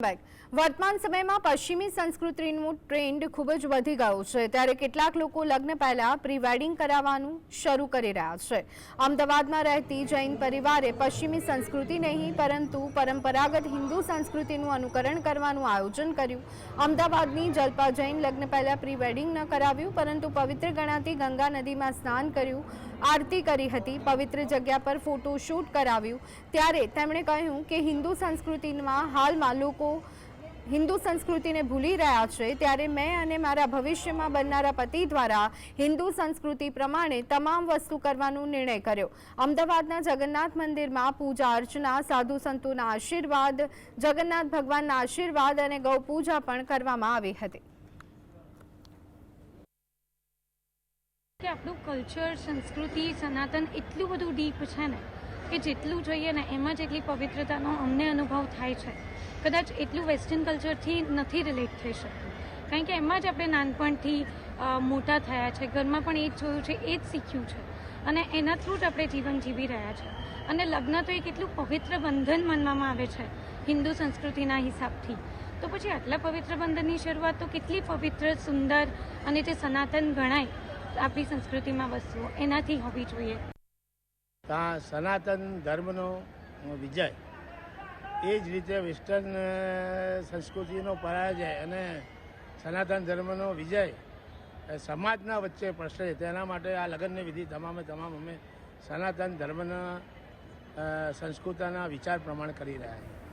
વર્તમાન સમયમાં પશ્ચિમી સંસ્કૃતિનું ટ્રેન્ડ ખૂબ જ વધી ગયું છે. ત્યારે કેટલાક લોકો લગ્ન પહેલા પ્રી વેડિંગ કરાવવાનું શરૂ કરી રહ્યા છે. અમદાવાદમાં રહેતી જૈન પરિવારે પશ્ચિમી સંસ્કૃતિ નહીં, પરંતુ પરંપરાગત હિન્દુ સંસ્કૃતિનું અનુકરણ કરવાનું આયોજન કર્યું. અમદાવાદની જલ્પા જૈન લગ્ન પહેલા પ્રી વેડિંગ ન કરાવ્યું, પરંતુ પવિત્ર ગણાતી ગંગા નદીમાં સ્નાન કર્યું, આરતી કરી હતી, પવિત્ર જગ્યા પર ફોટો શૂટ કરાવ્યું. ત્યારે તેમણે કહ્યું કે હિન્દુ સંસ્કૃતિમાં હાલમાં લોકો હિન્દુ સંસ્કૃતિને ભૂલી રહ્યા છે, ત્યારે મેં અને મારા ભવિષ્યમાં બનનારા પતિ દ્વારા હિન્દુ સંસ્કૃતિ પ્રમાણે તમામ વસ્તુ કરવાનો નિર્ણય કર્યો. અમદાવાદના જગન્નાથ મંદિરમાં પૂજા અર્ચના, સાધુ સંતોના આશીર્વાદ, જગન્નાથ ભગવાનના આશીર્વાદ અને ગૌ પૂજા પણ કરવામાં આવી હતી. કે આપણું કલ્ચર સંસ્કૃતિ, સનાતન એટલું બધું ડીપ છે ને? કે જેટલું જોઈએ ને એમાં જ એટલી પવિત્રતાનો અમને અનુભવ થાય છે. કદાચ એટલું વેસ્ટર્ન કલ્ચરથી નથી રિલેટ થઈ શકતું. કારણ કે એમાં જ આપણે નાનપણથી મોટા થયા છે, ઘરમાં પણ એ જ જોયું છે એ જ શીખ્યું છે. અને એના થ્રુ જ આપણે જીવન જીવી રહ્યા છે. અને લગ્ન તો એક એટલું પવિત્ર બંધન માનવામાં આવે છે, હિન્દુ સંસ્કૃતિના હિસાબથી. તો પછી આટલા પવિત્ર બંધનની શરૂઆત તો કેટલી પવિત્ર, સુંદર અને જે સનાતન ગણાય આપણી સંસ્કૃતિમાં વસ્તુઓ, એનાથી હોવી જોઈએ. ત્યાં સનાતન ધર્મનો વિજય. એ જ રીતે વેસ્ટર્ન સંસ્કૃતિનો પરાજય અને સનાતન ધર્મનો વિજય સમાજના વચ્ચે પ્રસરે તેના માટે આ લગ્નની વિધિ તમામે તમામ અમે સનાતન ધર્મના સંસ્કૃતિના વિચાર પ્રમાણે કરી રહ્યા છીએ.